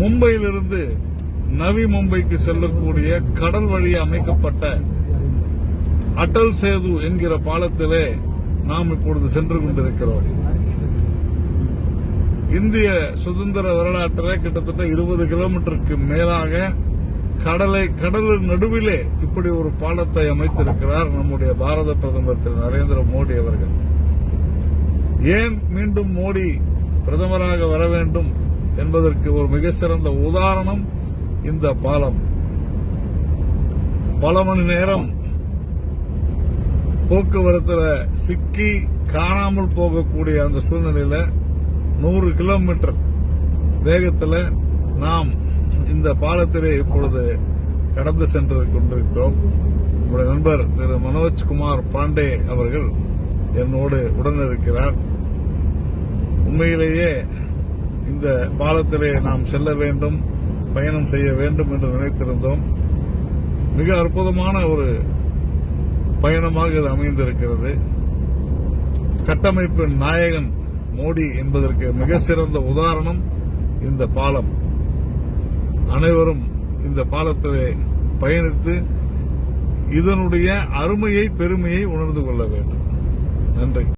மும்பையிலிருந்து நவி மும்பைக்கு செல்லக்கூடிய கடல் வழி அமைக்கப்பட்ட அடல் சேது என்கிற பாலத்திலே நாம் இப்பொழுது சென்று கொண்டிருக்கிறோம். இந்திய சுதந்திர வரலாற்றில் கிட்டத்தட்ட இருபது கிலோமீட்டருக்கு மேலாக கடலை கடலின் நடுவிலே இப்படி ஒரு பாலத்தை அமைத்திருக்கிறார் நம்முடைய பாரத பிரதமர் திரு நரேந்திர மோடி அவர்கள். ஏன் மீண்டும் மோடி பிரதமராக வர வேண்டும்? என்பதற்கு ஒரு மிக சிறந்த உதாரணம் இந்த பாலம். பல மணி நேரம் போக்குவரத்துல சிக்கி காணாமல் போகக்கூடிய அந்த சூழ்நிலையில நூறு கிலோமீட்டர் வேகத்தில் நாம் இந்த பாலத்திலே இப்பொழுது கடந்து சென்று கொண்டிருக்கிறோம். நம்முடைய நண்பர் திரு மனோஜ்குமார் பாண்டே அவர்கள் என்னோடு உடனிருக்கிறார். உண்மையிலேயே இந்த பாலத்திலே நாம் செல்ல வேண்டும் பயணம் செய்ய வேண்டும் என்று நினைத்திருந்தோம். மிக அற்புதமான ஒரு பயணமாக இது அமைந்திருக்கிறது. கட்டமைப்பின் நாயகன் மோடி என்பதற்கு மிக சிறந்த உதாரணம் இந்த பாலம். அனைவரும் இந்த பாலத்திலே பயணித்து இதனுடைய அருமையை பெருமையை உணர்ந்து கொள்ள வேண்டும். நன்றி.